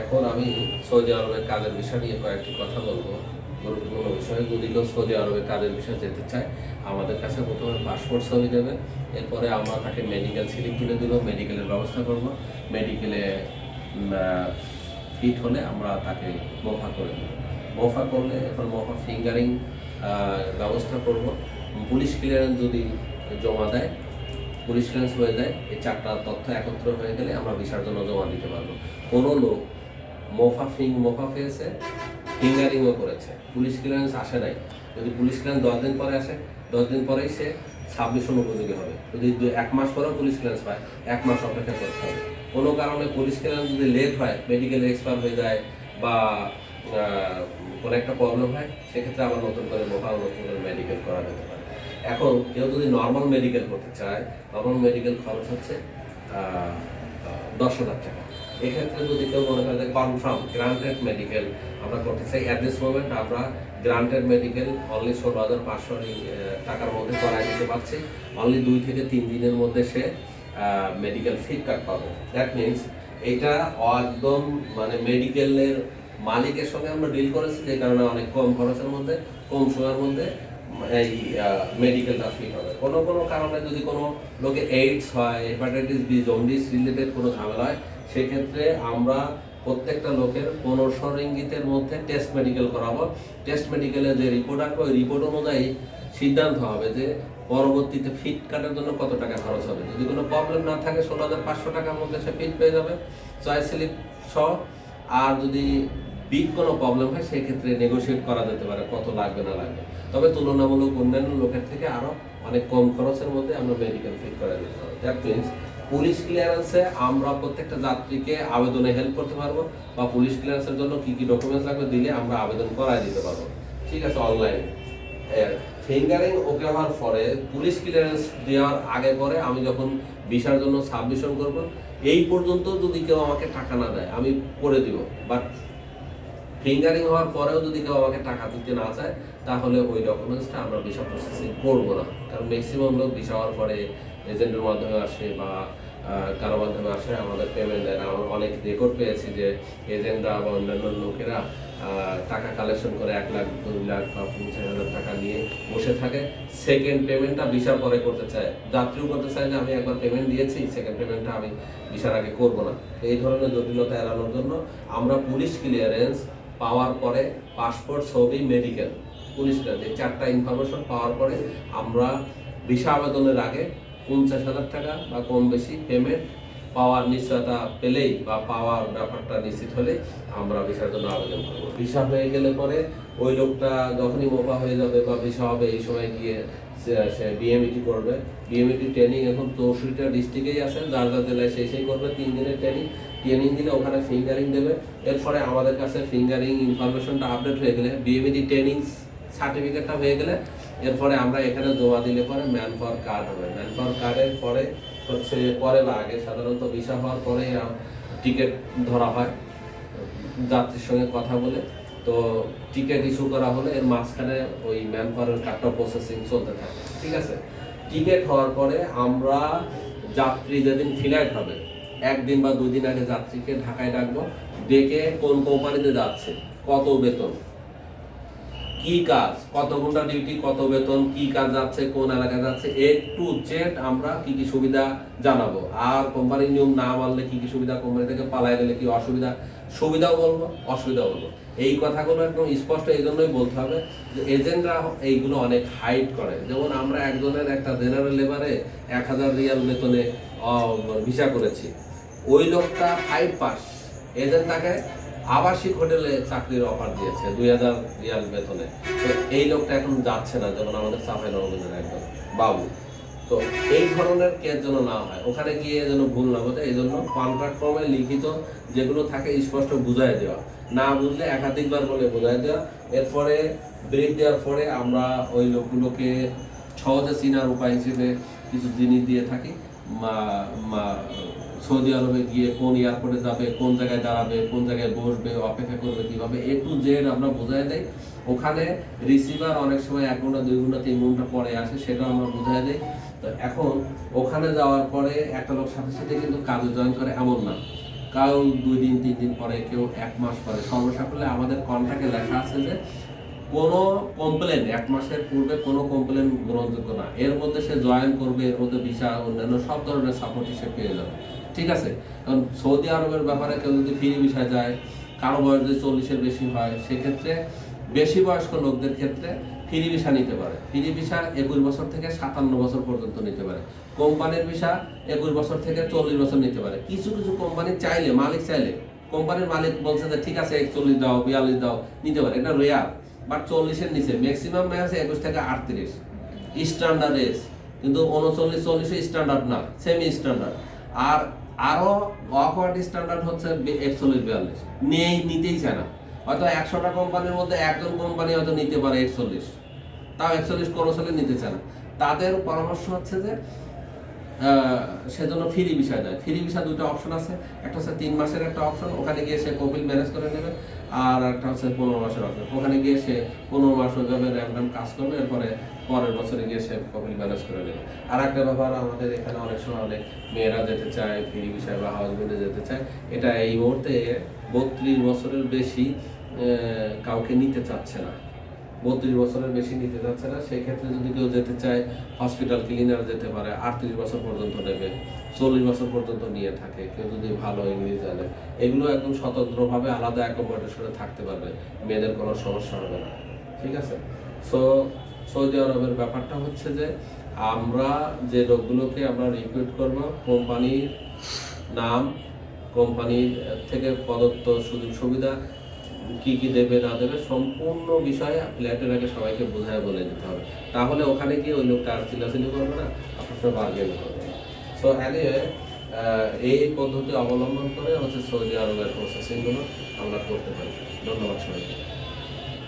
এখন আমি সৌদি আরবের কাজের বিষয় নিয়ে কয়েকটি কথা বলব। গুরুত্বপূর্ণ বিষয়, যদি কেউ সৌদি আরবের কাজের বিষয়ে যেতে চায়, আমাদের কাছে প্রথমে পাসপোর্ট ছবি দেবে। এরপরে আমরা তাকে মেডিকেল স্লিপ তুলে দিব মেডিকেলের ব্যবস্থা করব। মেডিকেলে ফিট হলে আমরা তাকে মোফা করে দেব। মোফা করলে এখন মোফা ফিঙ্গারিং ব্যবস্থা করব। পুলিশ ক্লিয়ারেন্স যদি জমা দেয়, পুলিশ ক্লিয়ারেন্স হয়ে যায়, এই চারটা তথ্য একত্র হয়ে গেলে আমরা ভিসার জন্য জমা দিতে পারব। কোনো লোক মোফা ফিং, মোফা পেয়েছে ফিঙ্গারিংও করেছে। পুলিশ ক্লিয়ারেন্স আসে নাই। যদি পুলিশ ক্লিয়ারেন্স দশ দিন পরে আসে, দশ দিন পরেই সে সাবমিশন উপযোগী হবে। যদি এক মাস পরেও পুলিশ ক্লিয়ারেন্স পায়, এক মাস অপেক্ষা করতে হবে। কোনো কারণে পুলিশ ক্লিয়ারেন্স যদি লেট হয় মেডিকেল এক্সপায়ার হয়ে যায় বা কোনো একটা প্রবলেম হয়, সেক্ষেত্রে আবার নতুন করে মোফা নতুন করে মেডিকেল করা যেতে পারে। এখন কেউ যদি নর্মাল মেডিকেল করতে চায় নর্মাল মেডিকেল খরচ হচ্ছে দশ হাজার টাকা। এক্ষেত্রে যদি কেউ মনে করে যে কনফার্ম গ্রান্টেড মেডিকেল আমরা করতে চাই অ্যাট দিস মোমেন্ট আমরা গ্রান্টেড মেডিকেল অনলি ষোলো হাজার পাঁচশো টাকার মধ্যে করাই দিতে পারছি। অনলি দুই থেকে তিন দিনের মধ্যে সে মেডিকেল ফিট কার্ড পাবে। দ্যাট মিনস এটা একদম মানে মেডিকেলের মালিকের সঙ্গে আমরা ডিল করেছি, যে কারণে অনেক কম খরচের মধ্যে, কম সময়ের মধ্যে এই মেডিকেলটা ফিট হবে কোনো কোনো কারণে যদি কোনো লোকে এইডস হয় হেপাটাইটিস বি জন্ডিস রিলেটেড কোনো ঝামেলা হয় সেক্ষেত্রে আমরা প্রত্যেকটা লোকের পনেরোশো রিঙ্গিতের মধ্যে টেস্ট মেডিকেল করাবো। টেস্ট মেডিকেলে যে রিপোর্ট আসবে, ওই রিপোর্ট অনুযায়ী সিদ্ধান্ত হবে যে পরবর্তীতে ফিট কাটার জন্য কত টাকা খরচ হবে। যদি কোনো প্রবলেম না থাকে, ষোলো হাজার পাঁচশো টাকার মধ্যে সে ফিট পেয়ে যাবে। চয়েস স্লিপ সহ। আর যদি বিগ কোনো প্রবলেম হয়, সেক্ষেত্রে নেগোশিয়েট করা যেতে পারে কত লাগবে, না লাগবে। তবে তুলনামূলক অন্যান্য লোকের থেকে আরও অনেক কম খরচের মধ্যে আমরা মেডিকেল ফিট করে দিতে পারব। দ্যাট মিনস পুলিশ ক্লিয়ারেন্সে আমরা প্রত্যেকটা যাত্রীকে আবেদনে হেল্প করতে পারব বা পুলিশ ক্লিয়ারেন্সের জন্য কি কি ডকুমেন্টস লাগবে দিলে আমরা আবেদন করাই দিতে পারব। ঠিক আছে অনলাইনে ফিঙ্গারিং ওকে হওয়ার পরে পুলিশ ক্লিয়ারেন্স দেওয়ার আগে পরে আমি যখন ভিসার জন্য সাবমিশন করব, এই পর্যন্ত যদি কেউ আমাকে টাকা না দেয়, আমি করে দিব। বাট ফিঙ্গারিং হওয়ার পরেও যদি কেউ আমাকে টাকা দিতে না চায়, তাহলে ওই ডকুমেন্টসটা আমরা ভিসা প্রসেসিং করব না। কারণ ম্যাক্সিমাম লোক ভিসা হওয়ার পরে এজেন্টের মাধ্যমে আসে বা কারও মাধ্যমে আসে, আমাদের পেমেন্ট দেয় না। আমরা অনেক রেকর্ড পেয়েছি যে এজেন্টরা বা অন্যান্য লোকেরা টাকা কালেকশন করে এক লাখ, দুই লাখ বা পঞ্চাশ হাজার টাকা নিয়ে বসে থাকে। সেকেন্ড পেমেন্টটা ভিসার পরে করতে চায়। যাত্রীও করতে চায় যে আমি একবার পেমেন্ট দিয়েছি সেকেন্ড পেমেন্টটা আমি ভিসার আগে করব না। এই ধরনের জটিলতা এড়ানোর জন্য আমরা পুলিশ ক্লিয়ারেন্স পাওয়ার পরে পাসপোর্ট ছবি মেডিকেল পুলিশ ক্লিয়ারেন্স এই চারটা ইনফরমেশন পাওয়ার পরে আমরা ভিসা আবেদনের আগে পঞ্চাশ হাজার টাকা বা কম বেশি পেমেন্ট পাওয়ার নিশ্চয়তা পেলেই বা পাওয়ার ব্যাপারটা নিশ্চিত হলে আমরা ভিসার জন্য আবেদন করব। ভিসা হয়ে গেলে পরে ওই লোকটা যখনই মোফা হয়ে যাবে বা ভিসা হবে এই সময় গিয়ে সে- বিএমইটি করবে। বিএমইটি ট্রেনিং এখন চৌষট্টিটা ডিস্ট্রিক্টেই আছে, যার যার জেলায় সেই সেই করবে, তিন দিনের ট্রেনিং ট্রেনিং দিলে ওখানে ফিঙ্গারিং দেবে। এরপরে আমাদের কাছে ফিঙ্গারিং ইনফরমেশনটা আপডেট হয়ে গেলে বিএমইটি ট্রেনিং সার্টিফিকেটটা হয়ে গেলে এরপরে আমরা এখানে জমা দিলে পরে ম্যান পাওয়ার কার্ড হবে। ম্যান পাওয়ার কার্ডের পরে হচ্ছে পরে বা আগে সাধারণত ভিসা হওয়ার পরে টিকিট ধরা হয়, যাত্রীর সঙ্গে কথা বলে। তো টিকিট ইস্যু করা হলে এর মাঝখানে ওই ম্যান পাওয়ারের কার্ডটা প্রসেসিং চলতে থাকে, ঠিক আছে? টিকিট হওয়ার পরে আমরা যাত্রী যেদিন ফ্লাইট হবে, একদিন বা দুই দিন আগে যাত্রীকে ঢাকায় ডাকবো, ডেকে কোন কোম্পানিতে যাচ্ছে, কত বেতন কি কাজ? কত ঘণ্টা ডিউটি কত বেতন, কি কাজ যাচ্ছে, কোন এলাকায় যাচ্ছে এ টু জেড আমরা কি কি সুবিধা জানাব? আর কোম্পানির নিয়ম না মানলে কি কি সুবিধা? কোম্পানি থেকে পালাই গেলে কি অসুবিধা? সুবিধাও বলব, অসুবিধাও বলব। এই কথাগুলো একদম স্পষ্ট এই জন্যই বলতে হবে যে এজেন্টরা এইগুলো অনেক হাইট করে। যেমন আমরা একজনের একটা জেনারেল লেবারে এক হাজার রিয়াল বেতনে ভিসা করেছি। ওই লোকটা ফাইভ পাস এজেন্ট তাকে আবাসিক হোটেলে চাকরির অফার দিয়েছে, দুই হাজার রিয়াল বেতনে। তো এই লোকটা এখন যাচ্ছে না যেমন আমাদের চাপাই নবগঞ্জের একজন বাবু। তো এই ধরনের কেস যেন না হয়, ওখানে গিয়ে যেন ভুল না বোঝে এই জন্য কন্ট্রাক্ট ক্রমে লিখিত যেগুলো থাকে স্পষ্ট বুঝাই দেওয়া। না বুঝলে একাধিকবার বলে বোঝাই দেওয়া। এরপরে ব্রেক দেওয়ার পরে আমরা ওই লোকগুলোকে সহজে চিনার উপায় হিসেবে কিছু জিনিস দিয়ে থাকি। সৌদি আরবে গিয়ে কোন এয়ারপোর্টে যাবে, কোন জায়গায় দাঁড়াবে, কোন জায়গায় বসবে, অপেক্ষা করবে কীভাবে, এ টু জেড আমরা বোঝাই দেই। ওখানে রিসিভার অনেক সময় এক ঘণ্টা, দুই ঘণ্টা, তিন ঘণ্টা পরে আসে সেটা আমরা বোঝাই দেই। তো এখন ওখানে যাওয়ার পরে একটা লোক সাথে সাথে কিন্তু কাজে জয়েন করে এমন না। কাউ দুই দিন, তিন দিন পরে কেউ এক মাস পরে। সর্বসাকুল্যে আমাদের কন্ট্রাক্টে লেখা আছে যে কোনো কমপ্লেন এক মাসের পূর্বে কোনো কমপ্লেন গ্রহণযোগ্য না। এর মধ্যে সে জয়েন করবে, এর মধ্যে ভিসা অন্যান্য সব ধরনের সাপোর্ট সে পেয়ে যাবে। ঠিক আছে? কারণ সৌদি আরবের ব্যাপারে কেউ যদি ফ্রি ভিসা যায়, কারও বয়স যদি চল্লিশের বেশি হয়, সেক্ষেত্রে বেশি বয়স্ক লোকদের ক্ষেত্রে ফ্রি ভিসা নিতে পারে। ফ্রি ভিসা একুশ বছর থেকে সাতান্ন বছর পর্যন্ত নিতে পারে। কোম্পানির ভিসা একুশ বছর থেকে চল্লিশ বছর নিতে পারে। কিছু কিছু কোম্পানি চাইলে, মালিক চাইলে কোম্পানির মালিক বলছে যে, ঠিক আছে, একচল্লিশ দাও, বিয়াল্লিশ দাও, নিতে পারে। এটা রেয়ার বাট চল্লিশের নিচে ম্যাক্সিমাম ম্যাচ একুশ থেকে আটত্রিশ। স্ট্যান্ডার্ড এস কিন্তু উনচল্লিশ, চল্লিশে স্ট্যান্ডার্ড না সেমি স্ট্যান্ডার্ড আর আরও অকওয়ার্ড স্ট্যান্ডার্ড হচ্ছে একচল্লিশ, বিয়াল্লিশ। নিয়েই, নিতেই চায় না। হয়তো একশোটা কোম্পানির মধ্যে একজন কোম্পানি হয়তো নিতে পারে একচল্লিশ। তাও একচল্লিশ ক্রস হলে নিতে চায় না। তাদের পরামর্শ হচ্ছে যে সেজন্য ফ্রি ভিসা দেয় ফ্রি ভিসা দুটো অপশন আছে। একটা হচ্ছে তিন মাসের একটা অপশন ওখানে গিয়ে সে কপিল ম্যানেজ করে নেবে। আর একটা হচ্ছে পনেরো মাসের অপশন ওখানে গিয়ে সে পনেরো মাস ওইভাবে র্যান্ডাম কাজ করবে, এরপরে পরের বছরে গিয়ে সে কপিল ম্যানেজ করে নেবে। আর একটা ব্যাপার আমাদের এখানে অনেক সময় অনেক মেয়েরা যেতে চায়, ফ্রি ভিসায় বা হাউসবেন্ডে যেতে চায়, এটা এই মুহূর্তে বত্রিশ বছরের বেশি কাউকে নিতে চাচ্ছে না। বত্রিশ বছরের বেশি নিতে যাচ্ছে না, সেক্ষেত্রে যদি কেউ যেতে চায় হসপিটাল ক্লিনার যেতে পারে, আটত্রিশ বছর পর্যন্ত নেবে, চল্লিশ বছর পর্যন্ত নিয়ে থাকে, কেউ যদি ভালো ইংলিশ জানে। এগুলো একদম স্বতন্ত্রভাবে আলাদা অ্যাকোমোডেশনে থাকতে পারবে, মেয়েদের কোনো সমস্যা হবে না, ঠিক আছে? সো সৌদি আরবের ব্যাপারটা হচ্ছে যে, আমরা যে লোকগুলোকে আমরা রিক্রুট করব কোম্পানির নাম কোম্পানির থেকে প্রদত্ত সুযোগ সুবিধা কি কি দেবে, না দেবে, সম্পূর্ণ বিষয়ে ফ্ল্যাটের আগে সবাইকে বোঝায় বলে দিতে হবে। তাহলে ওখানে গিয়ে ওই লোকটা আর চিল্লাচিল্লি করবে না, আপনার সাথে বার্গেন করবে সো অ্যানিওয়ে এই পদ্ধতি অবলম্বন করে হচ্ছে সৌদি আরবের প্রসেসিংগুলো আমরা করতে পারি। ধন্যবাদ সবাইকে।